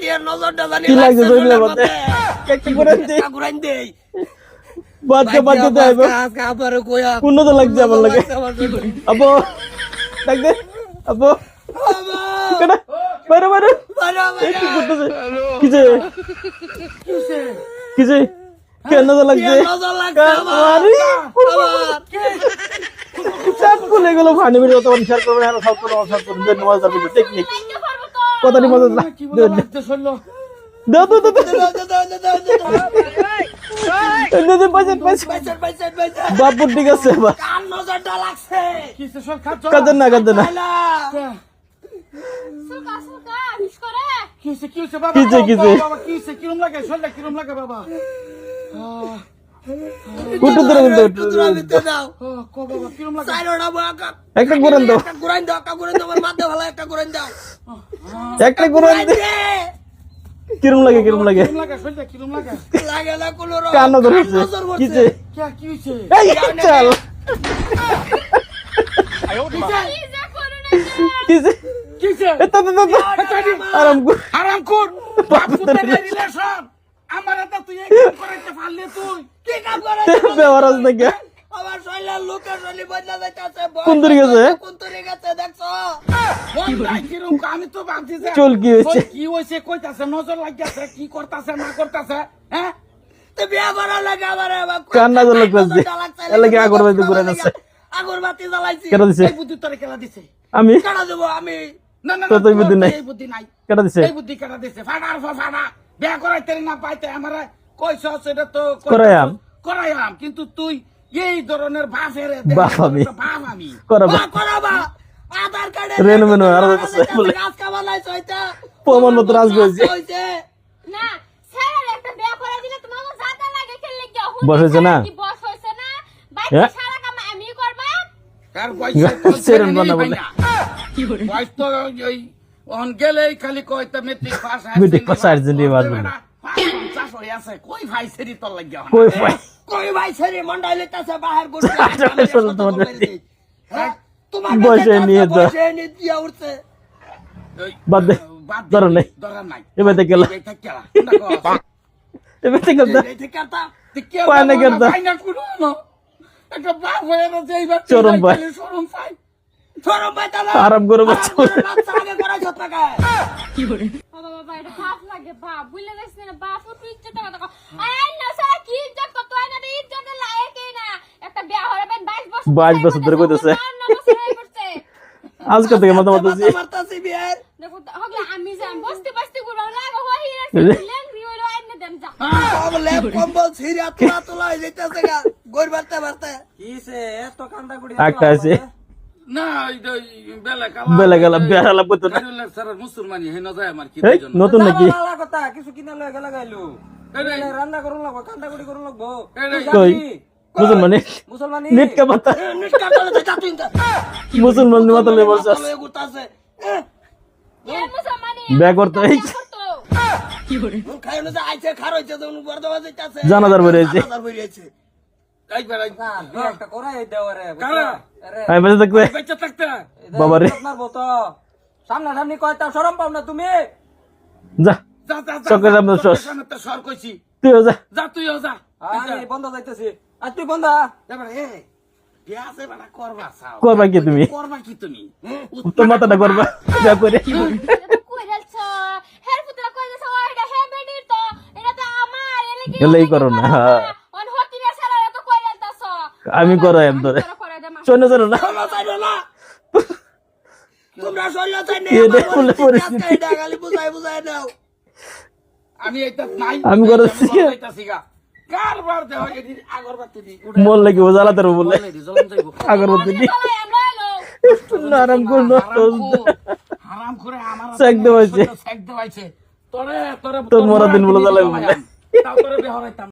টিয়ার নজরটা জানি কি লাগছে লাগছে জমিনের জলের মধ্যে? মধ্যে। একটা করে দে। ঘুরাইন দেই। বাদকে বাদকে দেব আজকে আবার কইয়া। কোন তো লাগছে আমার লাগে লাগছে আমার শরীরে। আবো ডাক দে আবো বাবা! বাইরে বাইরে বাবা, এই কি কিছে কেন টিয়ার নজর লাগছে। আরে চাপ খুলে গেল ফানি মিলে তো শেয়ার আর সব টেকনিক কথাটি বাইসেন। বাপুর ঠিক আছে? কাঁদেন না কাঁদেন না। কিসে কিসে কিসে কিরম লাগে? শরীরটা কিরম লাগে বাবা? ধরে কিন্তু একটু দাও। কিরম লাগে। একটা দাও। একটা দাও, আমার মাথা ভালো, একটা দাও। একটা দে। কিরম লাগে কিরম লাগে? কিরম লাগে শরীরটা কিরম লাগে? লাগে না কোনো। কান ধরেছে কিছে কে কি হইছে? এই চল। কি যা? করো কিছে কিসে তো তো তো আরাম কর। বাপু রিলেশন তুই এই কাম করাইতে পারলে তুই কি কাম করে? বেওয়ারাজ নাকি আমার শরীরের লোকের শরীর বদলা যাইতাছে। কোন দিকে গেছে? কোন দিকে গেছে দেখছ? আমি তো ভাবছি যে চুল কি হয়েছে? কি হইছে কইতাছে নজর লাগিয়াছে কি করতাছে না করতাছে হ্যাঁ তো বিয়া করার লাগে আমার কান্না জল লাগছে। এর লাগে আগরবাতি ঘুরে লাগছে। আগরবাতি জ্বালাইছি। কেন দিছে এই বুদ্ধি তোরে কেলা দিছে আমি কেন দেবো আমি? না তো বুদ্ধি নাই। বুদ্ধি নাই কেটা দিছে এই বুদ্ধি কেটা দিছে ফাটা বিয়া করাইতে না পাইতে আমার কইছ সেটা তো কইতাছ। করাইয়াম। করাইয়াম কিন্তু তুই এই ধরনের বাপের বাপ আমি। বাপ আমি করাবা বা করাবা। আধার কার্ডে রেনু মেনু আরও বলে। মতো রাজ হইছে। না স্যার একটা বিয়া করে দিলে তোমার জাতা লাগে খেললে কি হুন না? কি বস হইছে না হ্যাঁ? সারা কাম আমি করবা কার ছেলে বানা বলে। ভাইয়া। তো ওই অন গেলেই খালি কইতে মেট্রিক পাস higher secondary হয়ে আছে কই ভাই সেরি তোর লাগিয়া কই পাই কই ভাই ছেড়ে মন্ডাই লইতাছে বাহির তোমার হ্যাঁ? তোমার বসে নিয়ে যা। বসে নিয়ে দিয়া উঠছে। বাদ দে দরকার নাই দরকার নাই এবার থেকে গেল এই থাক গেলা কোনটা কও? এবার থেকে গেল এই থেকে একটা তুই না বাবা কেনটা? পায় না কোনো না। একটা বাপ হয়ে গেছে এইবার চরম পায়। চরম পায়। সরম পাইতা না। আরাম করে বাচ্চা করে আগে করা যত টাকা। লাগে বাপ বুঝলে গেছ না বাপ তুই ইজ্জত কথা কও আই না স্যার কি ইজ্জত কত আই না ইজ্জত লাগে না একটা বিয়া হরে বেন 22 বছর 22 বছর ধরে কইতাছে। না হয়ে আজকে থেকে মাথা মারতেছি মাথা মারতাছি বিয়ের। দেখো হগলা আমি যাম বসতে বসতে গুলো লাগো হই রে। লেংরি হইল আইনা দেম যা সব লেপ কম্বল ছিঁড়া তোলা তোলা হয়ে যাইতাছে গা। গইর বাড়তে বাড়তে। একটা আছে না, এই যে বেলা নতুন নাকি? কিছু কিনা লয় গেলা গাইলো এই রে, রান্না করুন লাগবো কান্দা করুন লাগবো। এই রে, মুসলমানি? মুসলমানি? নিট কা পাতা তুই মুসলমান বলছে করতে যে আইছে, খার হইছে, যে উনি বর্ধমান যাইতাছে। জানাজার বের হইছে। জানাজার আমি বেঁচে থাকতে। বেঁচে থাকতে। বাবা রে। সামনা সামনি কয়টা সরম পাও না তুমি? যা যা, যা, যা, যা, সামনে সর। কইছি। তুইও যা। যা, তুইও যা। আমি বন্ধ যাইতেছি আর তুই বন্ধ? এ, করবা করবা কি তুমি? করবা কি তুমি? তোর মাথাটা করবা। যা করে। এটা তো কই আমি করাই আমি তোরে শোনো শোনো না। তোমরা শৈল এটা, নাই আমি করেছি। কারবার দেহ আগরবাতি দি মন লাগি বলে। আগরবাতি দি আরাম হারাম করে আমার সেক দেওয়াইছে। সেক দেওয়াইছে। তোরে তোরে তোর মরা দিন বলে জ্বালাইবো বলে। তাও তোরে বেহরাইতাম।